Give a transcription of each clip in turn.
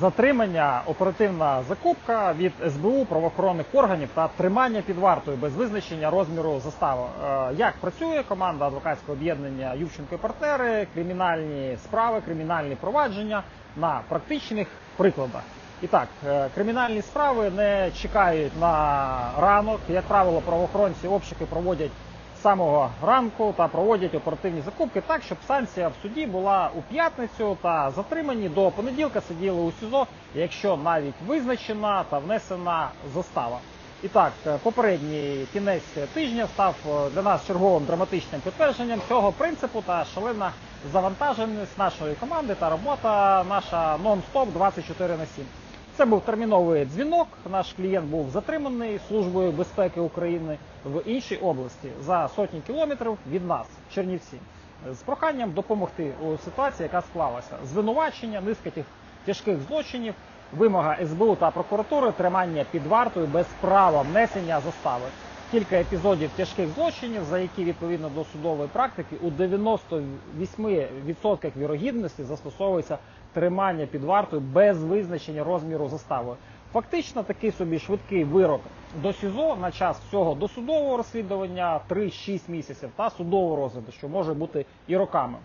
затримання, оперативна закупка від СБУ правоохоронних органів та тримання під вартою без визначення розміру застави. Е, Як працює команда адвокатського об'єднання Ювченко і партнери, кримінальні справи, кримінальні провадження на практичних прикладах. І так, е, кримінальні справи не чекають на ранок. Як правило, правоохоронці обшуки проводять самого ранку та проводять оперативні закупки так, щоб санкція в суді була у п'ятницю та затримані до понеділка сиділи у СІЗО, якщо навіть визначена та внесена застава. І так, е, попередній кінець тижня став е, для нас черговим драматичним підтвердженням цього принципу та шалена завантаженість нашої команди та робота наша нон-стоп 24 на 7. Це був терміновий дзвінок. Наш клієнт був затриманий Службою безпеки України в іншій області за сотні кілометрів від нас, Чернівці, з проханням допомогти у ситуації, яка склалася. Звинувачення, низка тих тяжких злочинів, вимога СБУ та прокуратури тримання під вартою без права внесення застави. Кілька епізодів тяжких злочинів, за які відповідно до судової практики у 98% вірогідності застосовується тримання під вартою без визначення розміру застави. Фактично такий собі швидкий вирок до СІЗО на час всього досудового розслідування 3-6 місяців та судового розгляду, що може бути і роками.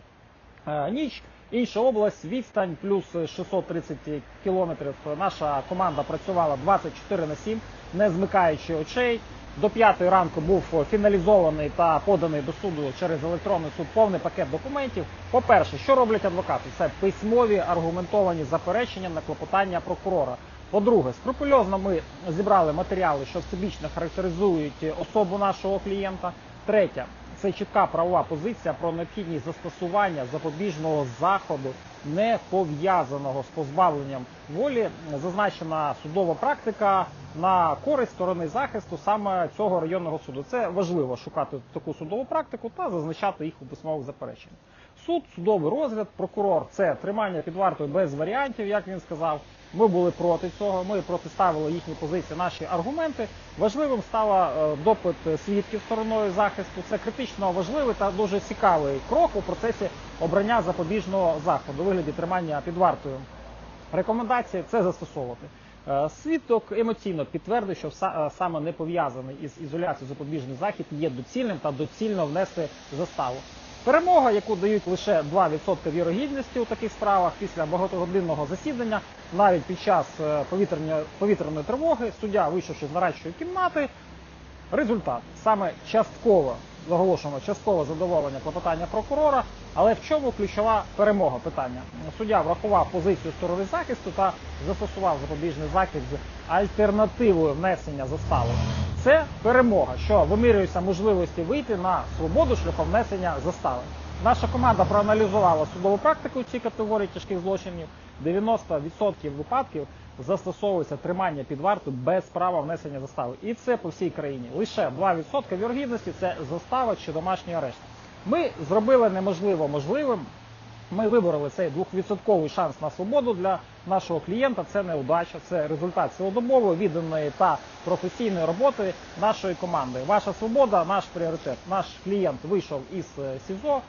Е, Ніч, інша область, відстань плюс 630 кілометрів. Наша команда працювала 24 на 7, не змикаючи очей. До п'ятої ранку був фіналізований та поданий до суду через електронний суд повний пакет документів. По-перше, що роблять адвокати? Це письмові аргументовані заперечення на клопотання прокурора. По-друге, скрупульозно ми зібрали матеріали, що всебічно характеризують особу нашого клієнта. Третє, це чітка правова позиція про необхідність застосування запобіжного заходу, не пов'язаного з позбавленням волі, зазначена судова практика на користь сторони захисту саме цього районного суду. Це важливо шукати таку судову практику та зазначати їх у письмових запереченнях. Суд, судовий розгляд, прокурор це тримання під вартою без варіантів, як він сказав. Ми були проти цього. Ми протиставили їхні позиції, наші аргументи. Важливим стала е, допит свідків стороною захисту. Це критично важливий та дуже цікавий крок у процесі обрання запобіжного заходу вигляді тримання під вартою. Рекомендації це застосовувати. Е, Свідок емоційно підтвердив, що е, саме не пов'язаний із ізоляцією запобіжний захід є доцільним та доцільно внести заставу. Перемога, яку дають лише 2% вірогідності у таких справах після багатогодинного засідання, навіть під час е, повітряної, тривоги, суддя, вийшовши з нарадчої кімнати, результат саме частково заголошено часткове задоволення клопотання прокурора. Але в чому ключова перемога питання? Суддя врахував позицію сторони захисту та застосував запобіжний захід з альтернативою внесення застави. Це перемога, що вимірюється можливості вийти на свободу шляхом внесення застави. Наша команда проаналізувала судову практику в цій категорії тяжких злочинів. 90% випадків застосовується тримання під вартою без права внесення застави. І це по всій країні. Лише 2% вірогідності це застава чи домашній арешт. Ми зробили неможливо можливим. Ми вибороли цей 2% шанс на свободу для нашого клієнта. Це не удача, це результат цілодобової відданої та професійної роботи нашої команди. Ваша свобода, наш пріоритет. Наш клієнт вийшов із е, СІЗО.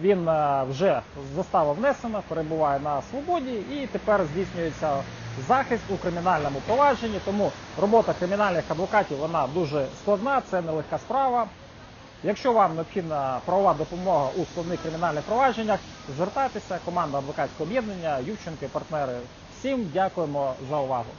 Він е, вже застава внесена, перебуває на свободі і тепер здійснюється захист у кримінальному провадженні. Тому робота кримінальних адвокатів вона дуже складна, це нелегка справа. Якщо вам необхідна правова допомога у складних кримінальних провадженнях, звертайтеся. Команда адвокатського об'єднання і партнери. Всім дякуємо за увагу.